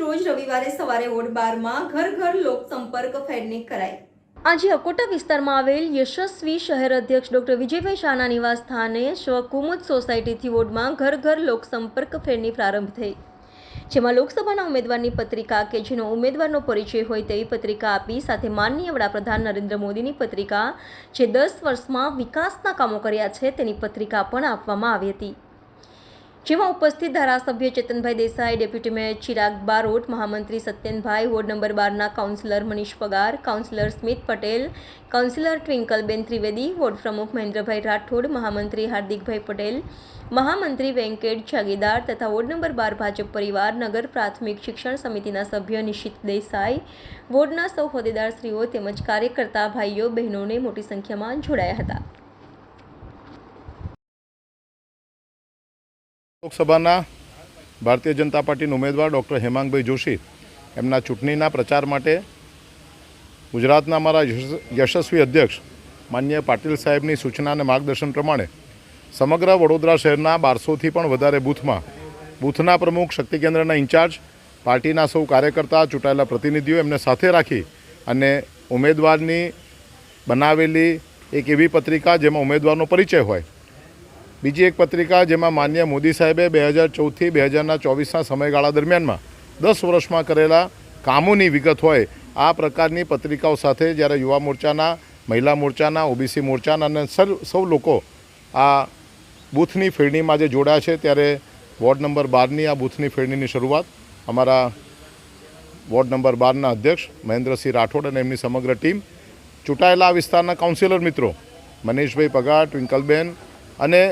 રોજ રવિવારે સવારે ઓડ બારમાં ઘર ઘર લોકસંપર્ક ફેરની કરાઈ. આજે અકોટા વિસ્તારમાં આવેલ યશસ્વી શહેર અધ્યક્ષ ડોક્ટર વિજયભાઈ શાહના નિવાસ સ્થાને સ્વકુમુદ સોસાયટીથી વોર્ડમાં ઘર ઘર લોકસંપર્ક ફેરની પ્રારંભ થઈ. જેમાં લોકસભાના ઉમેદવારની પત્રિકા કે જેનો ઉમેદવારનો પરિચય હોય તેવી પત્રિકા આપી સાથે માનનીય વડાપ્રધાન નરેન્દ્ર મોદીની પત્રિકા, જે દસ વર્ષમાં વિકાસના કામો કર્યા છે તેની પત્રિકા પણ આપવામાં આવી હતી. જેમાં ઉપસ્થિત ધારાસભ્ય ચેતનભાઈ દેસાઈ, ડેપ્યુટી મેયર ચિરાગ બારોટ, મહામંત્રી સત્યનભાઈ, વોર્ડ નંબર બારના councillor Manish Pagar, councillor Smit Patel, councillor ટ્વિંકલબેન Trivedi, ward પ્રમુખ મહેન્દ્રભાઈ રાઠોડ, મહામંત્રી હાર્દિકભાઈ પટેલ, મહામંત્રી વેંકેટ જાગીદાર તથા વોર્ડ નંબર બાર ભાજપ પરિવાર, નગર પ્રાથમિક શિક્ષણ સમિતિના સભ્ય નિશિત દેસાઈ, વોર્ડના સૌ હોદ્દેદારશ્રીઓ તેમજ કાર્યકર્તા ભાઈઓ બહેનોને મોટી સંખ્યામાં જોડાયા હતા. લોકસભાના ભારતીય જનતા પાર્ટીના ઉમેદવાર ડૉક્ટર હેમાંગભાઈ જોશી એમના ચૂંટણીના પ્રચાર માટે ગુજરાતના અમારા યશસ્વી અધ્યક્ષ માન્ય પાટીલ સાહેબની સૂચના અને માર્ગદર્શન પ્રમાણે સમગ્ર વડોદરા શહેરના બારસોથી પણ વધારે બૂથમાં, બૂથના પ્રમુખ, શક્તિ કેન્દ્રના ઇન્ચાર્જ, પાર્ટીના સૌ કાર્યકર્તા, ચૂંટાયેલા પ્રતિનિધિઓ એમને સાથે રાખી અને ઉમેદવારની બનાવેલી એક એવી પત્રિકા જેમાં ઉમેદવારનો પરિચય હોય. બીજી એક પત્રિકા જેમાં માન્ય મોદી સાહેબે બે હજાર ચૌદથી બે હજારના ચોવીસના સમયગાળા દરમિયાનમાં દસ વર્ષમાં કરેલા કામોની વિગત હોય, આ પ્રકારની પત્રિકાઓ સાથે જ્યારે યુવા મોરચાના, મહિલા મોરચાના, ઓબીસી મોરચાના અને સૌ લોકો આ બૂથની ફેરણીમાં જે જોડાયા છે, ત્યારે વોર્ડ નંબર બારની આ બૂથની ફેરણીની શરૂઆત. અમારા વોર્ડ નંબર બારના અધ્યક્ષ મહેન્દ્રસિંહ રાઠોડ અને એમની સમગ્ર ટીમ, ચૂંટાયેલા વિસ્તારના કાઉન્સિલર મિત્રો મનીષભાઈ પગાર, ટ્વિંકલબેન અને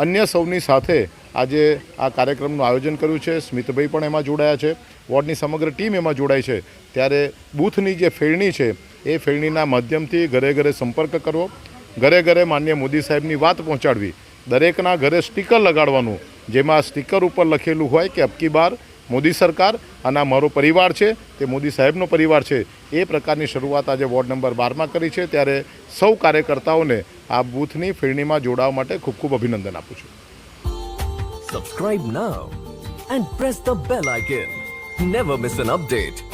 અન્ય સૌની સાથે આજે આ કાર્યક્રમનું આયોજન કર્યું છે. સ્મિતભાઈ પણ એમાં જોડાયા છે. વોર્ડની સમગ્ર ટીમ એમાં જોડાય છે. ત્યારે બૂથની જે ફેરણી છે, એ ફેરણીના માધ્યમથી ઘરે ઘરે સંપર્ક કરવો, ઘરે ઘરે માન્ય મોદી સાહેબની વાત પહોંચાડવી, દરેકના ઘરે સ્ટીકર લગાડવાનું, જેમાં સ્ટીકર ઉપર લખેલું હોય કે અબકી બાર, મોદી સરકાર અને મારો પરિવાર છે, તે મોદી સાહેબનો પરિવાર છે, એ પ્રકારની શરૂઆત આજે વોર્ડ નંબર બારમાં કરી છે. ત્યારે સૌ કાર્યકર્તાઓને આ બૂથની ફેરણીમાં જોડાવા માટે ખૂબ ખૂબ અભિનંદન આપું છું Subscribe now and press the bell icon. Never miss an update.